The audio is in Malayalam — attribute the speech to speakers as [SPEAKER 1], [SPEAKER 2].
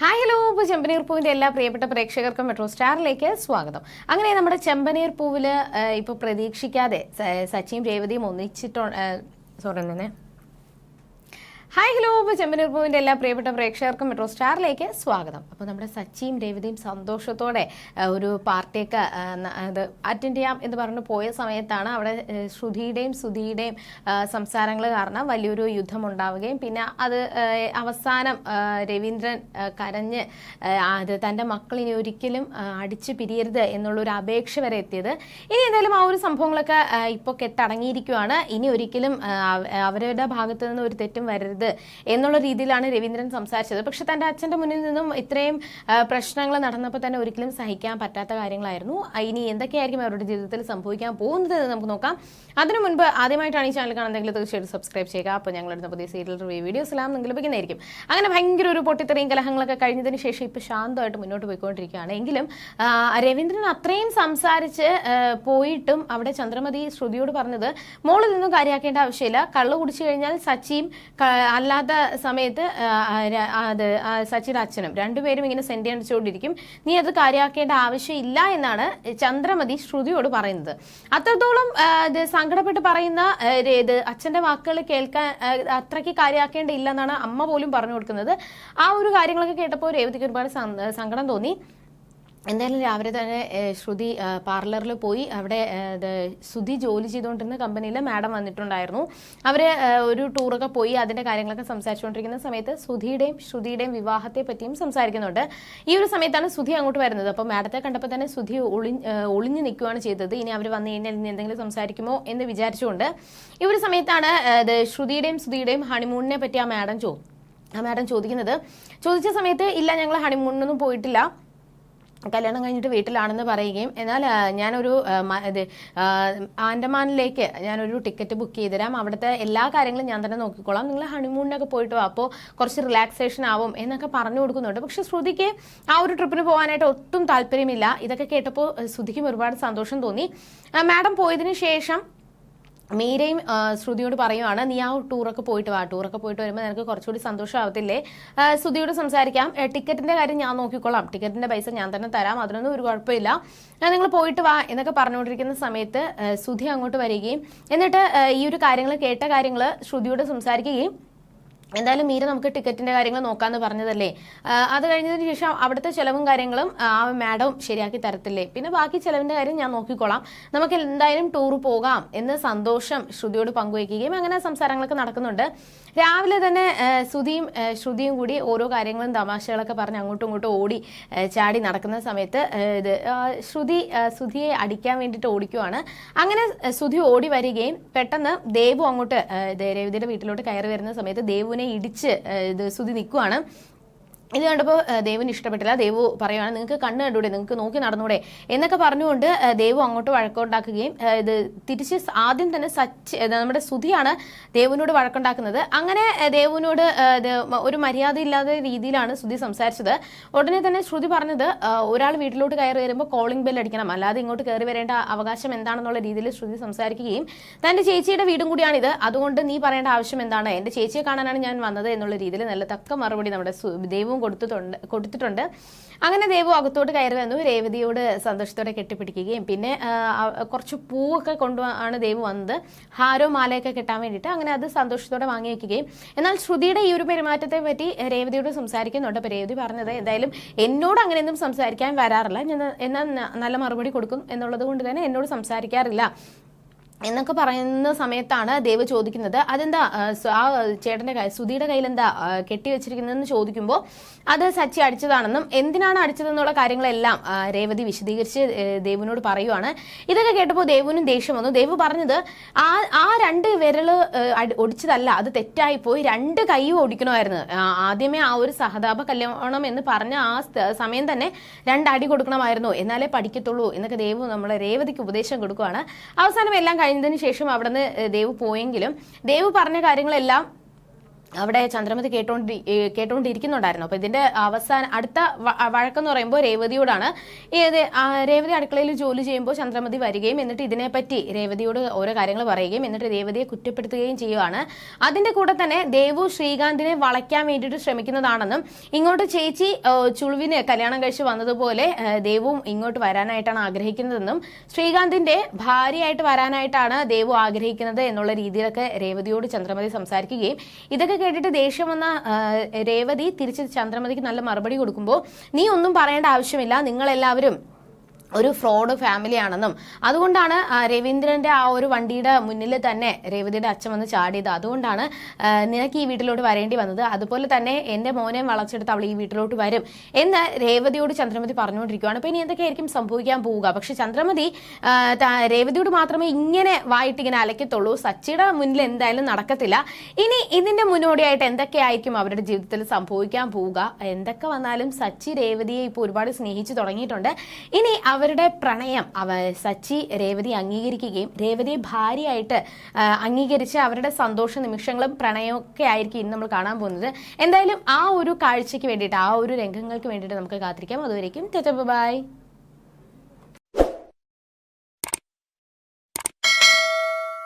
[SPEAKER 1] ഹായ് ഹലോ ഇപ്പോൾ ചെമ്പനീർ പൂവിന്റെ എല്ലാ പ്രിയപ്പെട്ട പ്രേക്ഷകർക്കും മെട്രോ സ്റ്റാറിലേക്ക് സ്വാഗതം. അങ്ങനെ നമ്മുടെ ചെമ്പനീർ പൂവിൽ ഇപ്പോൾ പ്രതീക്ഷിക്കാതെ സച്ചിയും രേവതിയും ഒന്നിച്ചിട്ടോ സോറി തന്നെ ഹായ് ഹലോ ഇപ്പോൾ ചെമ്പനീർ പൂവിന്റെ എല്ലാ പ്രിയപ്പെട്ട പ്രേക്ഷകർക്കും മെട്രോ സ്റ്റാറിലേക്ക് സ്വാഗതം. അപ്പോൾ നമ്മുടെ സച്ചിയും രേവതിയും സന്തോഷത്തോടെ ഒരു പാർട്ടിയൊക്കെ അറ്റൻഡ് ചെയ്യാം എന്ന് പറഞ്ഞു പോയ സമയത്താണ് അവിടെ ശ്രുതിയുടെയും സുധിയുടെയും സംസാരങ്ങൾ കാരണം വലിയൊരു യുദ്ധം ഉണ്ടാവുകയും പിന്നെ അത് അവസാനം രവീന്ദ്രൻ കരഞ്ഞ് അത് തന്റെ മക്കളിനി ഒരിക്കലും അടിച്ചു പിരിയരുത് എന്നുള്ളൊരു അപേക്ഷ വരെ എത്തിയത്. ഇനി എന്തായാലും ആ ഒരു സംഭവങ്ങളൊക്കെ ഇപ്പോൾ കെട്ടടങ്ങിയിരിക്കുകയാണ് ഇനി ഒരിക്കലും അവരുടെ ഭാഗത്തു നിന്ന് ഒരു തെറ്റും വരരുത് എന്നുള്ള രീതിയിലാണ് രവീന്ദ്രൻ സംസാരിച്ചത്. പക്ഷെ തന്റെ അച്ഛന്റെ മുന്നിൽ നിന്നും ഇത്രയും പ്രശ്നങ്ങൾ നടന്നപ്പോൾ തന്നെ ഒരിക്കലും സഹിക്കാൻ പറ്റാത്ത കാര്യങ്ങളായിരുന്നു. ഇനി എന്തൊക്കെയായിരിക്കും അവരുടെ ജീവിതത്തിൽ സംഭവിക്കാൻ പോകുന്നത് എന്ന് നമുക്ക് നോക്കാം. അതിനു മുൻപ് ആദ്യമായിട്ടാണ് ഈ ചാനൽ കാണുന്നതെങ്കിൽ തീർച്ചയായിട്ടും സബ്സ്ക്രൈബ് ചെയ്യുക. അപ്പോൾ ഞങ്ങളുടെ പുതിയ സീരിയൽ റിവ്യൂ വീഡിയോസ് എല്ലാം നിങ്ങൾ ലഭിക്കുന്നതായിരിക്കും. അങ്ങനെ ഭയങ്കര ഒരു പൊട്ടിത്തെറിയും കലഹങ്ങളൊക്കെ കഴിഞ്ഞതിന് ശേഷം ഇപ്പോൾ ശാന്തമായിട്ട് മുന്നോട്ട് പോയിക്കൊണ്ടിരിക്കുകയാണ്. എങ്കിലും രവീന്ദ്രൻ അത്രയും സംസാരിച്ച് പോയിട്ടും അവിടെ ചന്ദ്രമതി ശ്രുതിയോട് പറഞ്ഞത് മോളിൽ നിന്നും കാര്യമാക്കേണ്ട ആവശ്യമില്ല. കള്ളു കുടിച്ചു കഴിഞ്ഞാൽ സച്ചിയും അല്ലാതെ സമയത്ത് അത് സച്ചിൻ അച്ഛനും രണ്ടുപേരും ഇങ്ങനെ സെൻഡ് അടിച്ചുകൊണ്ടിരിക്കും നീ അത് കാര്യമാക്കേണ്ട ആവശ്യമില്ല എന്നാണ് ചന്ദ്രമതി ശ്രുതിയോട് പറയുന്നത്. അത്രത്തോളം ഇത് സങ്കടപ്പെട്ട് പറയുന്ന ഇത് അച്ഛന്റെ വാക്കുകൾ കേൾക്കാൻ അത്രയ്ക്ക് കാര്യമാക്കേണ്ടില്ല എന്നാണ് അമ്മ പോലും പറഞ്ഞു കൊടുക്കുന്നത്. ആ ഒരു കാര്യങ്ങളൊക്കെ കേട്ടപ്പോൾ രേവതിക്ക് ഒരുപാട് സങ്ക- സങ്കടം തോന്നി. എന്തായാലും രാവിലെ തന്നെ ശ്രുതി പാർലറിൽ പോയി അവിടെ ശ്രുതി ജോലി ചെയ്തുകൊണ്ടിരുന്ന കമ്പനിയിൽ മാഡം വന്നിട്ടുണ്ടായിരുന്നു. അവർ ഒരു ടൂറൊക്കെ പോയി അതിന്റെ കാര്യങ്ങളൊക്കെ സംസാരിച്ചുകൊണ്ടിരിക്കുന്ന സമയത്ത് ശ്രുതിയുടെയും ശ്രുതിയുടെയും വിവാഹത്തെ പറ്റിയും സംസാരിക്കുന്നുണ്ട്. ഈ ഒരു സമയത്താണ് ശ്രുതി അങ്ങോട്ട് വരുന്നത്. അപ്പോൾ മാഡത്തെ കണ്ടപ്പോൾ തന്നെ ശ്രുതി ഒളി ഒളിഞ്ഞു നിൽക്കുകയാണ് ചെയ്തത്. ഇനി അവർ വന്നു കഴിഞ്ഞാൽ ഇനി എന്തെങ്കിലും സംസാരിക്കുമോ എന്ന് വിചാരിച്ചുകൊണ്ട്. ഈ ഒരു സമയത്താണ് ശ്രുതിയുടെയും ശ്രുതിയുടെയും ഹണിമൂണിനെ പറ്റി ആ മാഡം ചോ ആ മാഡം ചോദിക്കുന്നത്. ചോദിച്ച സമയത്ത് ഇല്ല ഞങ്ങൾ ഹണിമൂണിനൊന്നും പോയിട്ടില്ല. കല്യാണം കഴിഞ്ഞിട്ട് വീട്ടിലാണെന്ന് പറയുകയും എന്നാൽ ഞാനൊരു ഇത് ആൻഡമാനിലേക്ക് ഞാനൊരു ടിക്കറ്റ് ബുക്ക് ചെയ്തുതരാം അവിടുത്തെ എല്ലാ കാര്യങ്ങളും ഞാൻ തന്നെ നോക്കിക്കോളാം. നിങ്ങൾ ഹണിമൂണിനൊക്കെ പോയിട്ട് അപ്പോൾ കുറച്ച് റിലാക്സേഷൻ ആവും എന്നൊക്കെ പറഞ്ഞു കൊടുക്കുന്നുണ്ട്. പക്ഷെ ശ്രുതിക്ക് ആ ഒരു ട്രിപ്പിന് പോകാനായിട്ട് ഒട്ടും താല്പര്യമില്ല. ഇതൊക്കെ കേട്ടപ്പോൾ ശ്രുതിക്കും ഒരുപാട് സന്തോഷം തോന്നി. മാഡം പോയതിനു ശേഷം മീരയും ശ്രുതിയോട് പറയുവാണ് നീ ആ ടൂറൊക്കെ പോയിട്ട് വാ. ടൂറൊക്കെ പോയിട്ട് വരുമ്പോൾ നിനക്ക് കുറച്ചുകൂടി സന്തോഷമാവത്തില്ലേ? ശ്രുതിയോട് സംസാരിക്കാം. ടിക്കറ്റിന്റെ കാര്യം ഞാൻ നോക്കിക്കോളാം ടിക്കറ്റിന്റെ പൈസ ഞാൻ തന്നെ തരാം. അതിനൊന്നും ഒരു കുഴപ്പമില്ല. നിങ്ങൾ പോയിട്ട് വാ എന്നൊക്കെ പറഞ്ഞുകൊണ്ടിരിക്കുന്ന സമയത്ത് ശ്രുതി അങ്ങോട്ട് വരികയും എന്നിട്ട് ഈ ഒരു കാര്യങ്ങൾ കേട്ട കാര്യങ്ങൾ ശ്രുതിയോട് സംസാരിക്കുകയും എന്തായാലും മീര നമുക്ക് ടിക്കറ്റിന്റെ കാര്യങ്ങൾ നോക്കാന്ന് പറഞ്ഞതല്ലേ. അത് കഴിഞ്ഞതിന് ശേഷം അവിടുത്തെ ചെലവും കാര്യങ്ങളും ആ മാഡം ശരിയാക്കി തരത്തില്ലേ. പിന്നെ ബാക്കി ചെലവിന്റെ കാര്യം ഞാൻ നോക്കിക്കോളാം. നമുക്ക് എന്തായാലും ടൂർ പോകാം എന്ന് സന്തോഷം ശ്രുതിയോട് പങ്കുവയ്ക്കുകയും അങ്ങനെ സംസാരങ്ങളൊക്കെ നടക്കുന്നുണ്ട്. രാവിലെ തന്നെ ശ്രുതിയും ശ്രുതിയും കൂടി ഓരോ കാര്യങ്ങളും തമാശകളൊക്കെ പറഞ്ഞ് അങ്ങോട്ടും ഇങ്ങോട്ടും ഓടി ചാടി നടക്കുന്ന സമയത്ത് ഇത് ശ്രുതി ശ്രുതിയെ അടിക്കാൻ വേണ്ടിയിട്ട് ഓടിക്കുവാണ്. അങ്ങനെ ശ്രുതി ഓടി വരികയും പെട്ടെന്ന് ദേവു അങ്ങോട്ട് രേവതിയുടെ വീട്ടിലോട്ട് കയറി വരുന്ന സമയത്ത് ദേവുവിനെ ഇടിച്ച് ഇത് ശ്രുതി നിൽക്കുവാണ്. ഇത് കണ്ടപ്പോൾ ദേവിന് ഇഷ്ടപ്പെട്ടില്ല. ദേവു പറയുവാണ് നിങ്ങൾക്ക് കണ്ണ് കണ്ടൂടെ? നിങ്ങൾക്ക് നോക്കി നടന്നൂടെ? എന്നൊക്കെ പറഞ്ഞുകൊണ്ട് ദേവു അങ്ങോട്ട് വഴക്കുണ്ടാക്കുകയും ഇത് തിരിച്ച് ആദ്യം തന്നെ സച്ച് നമ്മുടെ സുധിയാണ് ദേവുവിനോട് വഴക്കുണ്ടാക്കുന്നത്. അങ്ങനെ ദേവുവിനോട് ഒരു മര്യാദ ഇല്ലാത്ത രീതിയിലാണ് സുധി സംസാരിച്ചത്. ഉടനെ തന്നെ ശ്രുതി പറഞ്ഞത് ഒരാൾ വീട്ടിലോട്ട് കയറി വരുമ്പോൾ കോളിംഗ് ബെൽ അടിക്കണം. അല്ലാതെ ഇങ്ങോട്ട് കയറി വരേണ്ട അവകാശം എന്താണെന്നുള്ള രീതിയിൽ ശ്രുതി സംസാരിക്കുകയും തന്റെ ചേച്ചിയുടെ വീടും കൂടിയാണിത്. അതുകൊണ്ട് നീ പറയേണ്ട ആവശ്യം എന്താണ്? എന്റെ ചേച്ചിയെ കാണാനാണ് ഞാൻ വന്നത് എന്നുള്ള രീതിയിൽ നല്ല തക്ക മറുപടി നമ്മുടെ സു- ദേവും കൊടുത്തിട്ടുണ്ട് കൊടുത്തിട്ടുണ്ട്. അങ്ങനെ ദേവു അകത്തോട്ട് കയറി വന്നു. രേവതിയോട് സന്തോഷത്തോടെ കെട്ടിപ്പിടിക്കുകയും പിന്നെ കുറച്ച് പൂവൊക്കെ കൊണ്ടു ആണ് ദേവു വന്നത്. ഹാരോ മാലയൊക്കെ കെട്ടാൻ വേണ്ടിയിട്ട് അങ്ങനെ അത് സന്തോഷത്തോടെ വാങ്ങി വെക്കുകയും എന്നാൽ ശ്രുതിയുടെ ഈ ഒരു പെരുമാറ്റത്തെ പറ്റി രേവതിയോട് സംസാരിക്കുന്നുണ്ട്. അപ്പോൾ രേവതി പറഞ്ഞത് എന്തായാലും എന്നോട് അങ്ങനെയൊന്നും സംസാരിക്കാൻ വരാറില്ല. ഞാൻ എന്നാൽ നല്ല മറുപടി കൊടുക്കും എന്നുള്ളത് കൊണ്ട് തന്നെ എന്നോട് സംസാരിക്കാറില്ല. എന്നൊക്കെ പറയുന്ന സമയത്താണ് ദേവ് ചോദിക്കുന്നത്. അതെന്താ ആ, ചേട്ടന്റെ കൈ സുധിയുടെ കയ്യിൽ എന്താ കെട്ടി കെട്ടിവെച്ചിരിക്കുന്നതെന്ന് ചോദിക്കുമ്പോൾ അത് സച്ചി അടിച്ചതാണെന്നും എന്തിനാണ് അടിച്ചതെന്നുള്ള കാര്യങ്ങളെല്ലാം രേവതി വിശദീകരിച്ച് ദേവിനോട് പറയുവാണ്. ഇതൊക്കെ കേട്ടപ്പോൾ ദേവുവിനും ദേഷ്യം വന്നു. ദേവ് പറഞ്ഞത് ആ ആ രണ്ട് വിരൽ ഒടിച്ചതല്ല അത് തെറ്റായി പോയി രണ്ട് കൈയും ഒടിക്കണമായിരുന്നു ആദ്യമേ ആ ഒരു സഹതാപ കല്യാണം എന്ന് പറഞ്ഞ ആ സമയം തന്നെ രണ്ട് അടി കൊടുക്കണമായിരുന്നു. എന്നാലേ പഠിക്കത്തുള്ളൂ എന്നൊക്കെ ദേവ് നമ്മളെ രേവതിക്ക് ഉപദേശം കൊടുക്കുവാണ്. അവസാനം എല്ലാം കഴിഞ്ഞതിന് ശേഷം അവിടെ നിന്ന് ദേവ് പോയെങ്കിലും ദേവ് പറഞ്ഞ കാര്യങ്ങളെല്ലാം അവിടെ ചന്ദ്രമതി കേട്ടോണ്ടി കേട്ടോണ്ടിരിക്കുന്നുണ്ടായിരുന്നു. അപ്പൊ ഇതിന്റെ അവസാന അടുത്ത വഴക്കെന്ന് പറയുമ്പോൾ രേവതിയോടാണ്. രേവതി അടുക്കളയിൽ ജോലി ചെയ്യുമ്പോൾ ചന്ദ്രമതി വരികയും എന്നിട്ട് ഇതിനെപ്പറ്റി രേവതിയോട് ഓരോ കാര്യങ്ങൾ പറയുകയും എന്നിട്ട് രേവതിയെ കുറ്റപ്പെടുത്തുകയും ചെയ്യുവാണ്. അതിന്റെ കൂടെ തന്നെ ദേവു ശ്രീകാന്തിനെ വളയ്ക്കാൻ വേണ്ടിയിട്ട് ശ്രമിക്കുന്നതാണെന്നും ഇങ്ങോട്ട് ചേച്ചി ചുളുവിന് കല്യാണം കഴിച്ച് വന്നതുപോലെ ദേവും ഇങ്ങോട്ട് വരാനായിട്ടാണ് ആഗ്രഹിക്കുന്നതെന്നും ശ്രീകാന്തിന്റെ ഭാര്യയായിട്ട് വരാനായിട്ടാണ് ദേവു ആഗ്രഹിക്കുന്നത് എന്നുള്ള രീതിയിലൊക്കെ രേവതിയോട് ചന്ദ്രമതി സംസാരിക്കുകയും ഇതൊക്കെ കേട്ടിട്ട് ദേഷ്യം വന്ന രേവതി തിരിച്ച് ചന്ദ്രമതിക്ക് നല്ല മറുപടി കൊടുക്കുമ്പോൾ നീ ഒന്നും പറയേണ്ട ആവശ്യമില്ല. നിങ്ങളെല്ലാവരും ഒരു ഫ്രോഡ് ഫാമിലിയാണെന്നും അതുകൊണ്ടാണ് രവീന്ദ്രന്റെ ആ ഒരു വണ്ടിയുടെ മുന്നിൽ തന്നെ രേവതിയുടെ അച്ഛൻ വന്ന് ചാടിയത്. അതുകൊണ്ടാണ് നിനക്ക് ഈ വീട്ടിലോട്ട് വരേണ്ടി വന്നത്. അതുപോലെ തന്നെ എന്റെ മോനെ വളച്ചെടുത്ത് അവൾ ഈ വീട്ടിലോട്ട് വരും എന്ന് രേവതിയോട് ചന്ദ്രമതി പറഞ്ഞുകൊണ്ടിരിക്കുകയാണ് അപ്പൊ ഇനി എന്തൊക്കെയായിരിക്കും സംഭവിക്കാൻ പോവുക? പക്ഷെ ചന്ദ്രമതി രേവതിയോട് മാത്രമേ ഇങ്ങനെ വായിട്ട് ഇങ്ങനെ അലക്കത്തുള്ളൂ. സച്ചിയുടെ മുന്നിൽ എന്തായാലും നടക്കത്തില്ല. ഇനി ഇതിന്റെ മുന്നോടിയായിട്ട് എന്തൊക്കെയായിരിക്കും അവരുടെ ജീവിതത്തിൽ സംഭവിക്കാൻ പോവുക? എന്തൊക്കെ വന്നാലും സച്ചി രേവതിയെ ഇപ്പോൾ ഒരുപാട് സ്നേഹിച്ചു തുടങ്ങിയിട്ടുണ്ട്. ഇനി അവരുടെ പ്രണയം അവ സച്ചി രേവതി അംഗീകരിക്കുകയും രേവതി ഭാര്യയായിട്ട് അംഗീകരിച്ച് അവരുടെ സന്തോഷ നിമിഷങ്ങളും പ്രണയവും ഒക്കെ ആയിരിക്കും ഇന്ന് നമ്മൾ കാണാൻ പോകുന്നത്. എന്തായാലും ആ ഒരു കാഴ്ചയ്ക്ക് വേണ്ടിയിട്ട് ആ ഒരു രംഗങ്ങൾക്ക് വേണ്ടിയിട്ട് നമുക്ക് കാത്തിരിക്കാം. അതുവരേക്കും ബൈ.